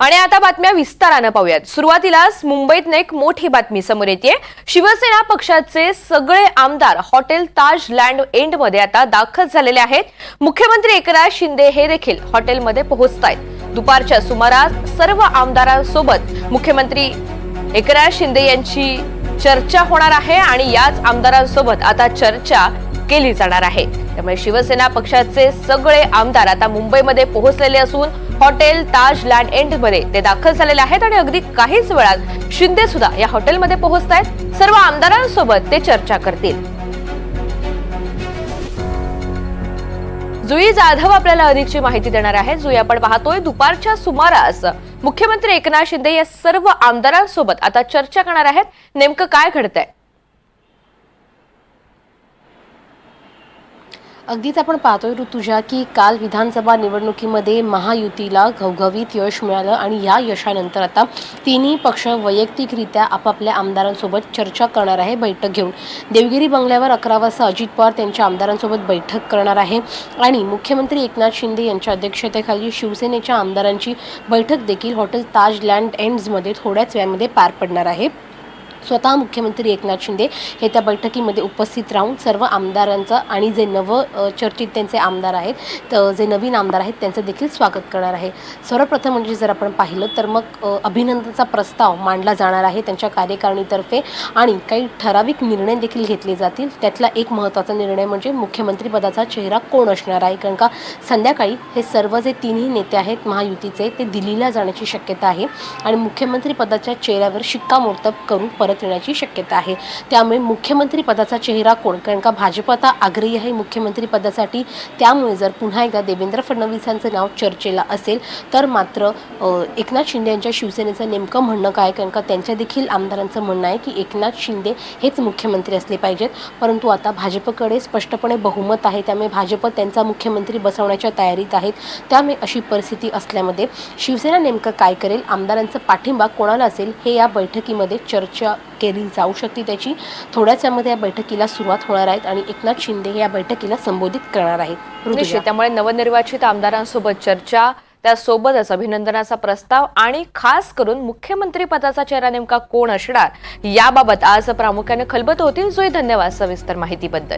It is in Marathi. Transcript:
आणि आता बातम्या विस्तारानं पाहूयात. सुरुवातीलाच मुंबईत एक मोठी बातमी समोर येते शिवसेना पक्षाचे सगळे आमदार हॉटेल ताज लँड एंडमध्ये आता दाखल झालेले आहेत. मुख्यमंत्री एकनाथ शिंदे हे देखील हॉटेलमध्ये पोहोचतायत. दुपारच्या सुमारास सर्व आमदारांसोबत मुख्यमंत्री एकनाथ शिंदे यांची चर्चा होणार आहे आणि याच आमदारांसोबत आता चर्चा केली जाणार आहे. त्यामुळे शिवसेना पक्षाचे सगळे आमदार आता मुंबईमध्ये पोहोचलेले असून हॉटेल ताज लँड एंडमध्ये ते दाखल झालेले आहेत आणि अगदी काहीच वेळात शिंदे सुद्धा या हॉटेलमध्ये पोहोचत आहेत. सर्व आमदारांसोबत ते चर्चा करतील. जुई जाधव आपल्याला अधिकची माहिती देणार आहे जुई आपण पाहतोय दुपारच्या सुमारास मुख्यमंत्री एकनाथ शिंदे या सर्व आमदारांसोबत आता चर्चा करणार आहेत. नेमकं काय घडतंय? अगदीच आपण पाहतोय ऋतुजा की काल विधानसभा निवडणुकीमध्ये महायुतीला घवघवीत यश मिळालं आणि या यशानंतर आता तिन्ही पक्ष वैयक्तिकरित्या आपापल्या आमदारांसोबत चर्चा करणार आहे बैठक घेऊन. देवगिरी बंगल्यावर अकरा वाजता अजित पवार त्यांच्या आमदारांसोबत बैठक करणार आहे आणि मुख्यमंत्री एकनाथ शिंदे यांच्या अध्यक्षतेखाली शिवसेनेच्या आमदारांची बैठक देखील हॉटेल ताज लँड एंड्समध्ये थोड्याच वेळामध्ये पार पडणार आहे. स्वतः मुख्यमंत्री एकनाथ शिंदे हे त्या बैठकीमध्ये उपस्थित राहून सर्व आमदारांचं आणि जे नव चर्चित त्यांचे आमदार आहेत तर जे नवीन आमदार आहेत त्यांचं देखील स्वागत करणार आहे. सर्वप्रथम म्हणजे जर आपण पाहिलं तर मग अभिनंदनचा प्रस्ताव मांडला जाणार आहे त्यांच्या कार्यकारिणीतर्फे आणि काही ठराविक निर्णय देखील घेतले जातील. त्यातला एक महत्त्वाचा निर्णय म्हणजे मुख्यमंत्रीपदाचा चेहरा कोण असणार आहे? कारण का संध्याकाळी हे सर्व जे तिन्ही नेते आहेत महायुतीचे ते दिल्लीला जाण्याची शक्यता आहे आणि मुख्यमंत्रीपदाच्या चेहऱ्यावर शिक्कामोर्तब करून परत येण्याची शक्यता आहे. त्यामुळे मुख्यमंत्री पदाचा चेहरा कोण? कारण का भाजप आता आग्रही आहे मुख्यमंत्री पदासाठी. त्यामुळे जर पुन्हा एकदा देवेंद्र फडणवीस यांचं नाव चर्चेला असेल तर मात्र एकनाथ शिंदे यांच्या शिवसेनेचं नेमकं म्हणणं काय? कारण का त्यांच्या देखील आमदारांचं म्हणणं आहे की एकनाथ शिंदे हेच मुख्यमंत्री असले पाहिजेत. परंतु आता भाजपकडे स्पष्टपणे बहुमत आहे. त्यामुळे भाजप त्यांचा मुख्यमंत्री बसवण्याच्या तयारीत आहेत. त्यामुळे अशी परिस्थिती असल्यामध्ये शिवसेना नेमकं काय करेल? आमदारांचा पाठिंबा कोणाला असेल? हे या बैठकीमध्ये चर्चा केली जाऊ शकते त्याची. थोड्याच यामध्ये या बैठकीला सुरुवात होणार आहेत आणि एकनाथ शिंदे हे या बैठकीला संबोधित करणार आहेत. त्यामुळे नवनिर्वाचित आमदारांसोबत चर्चा त्यासोबतच अभिनंदनाचा प्रस्ताव आणि खास करून मुख्यमंत्री पदाचा चेहरा नेमका कोण असणार याबाबत आज प्रामुख्याने खलबत होतील. जोई धन्यवाद सविस्तर माहितीबद्दल.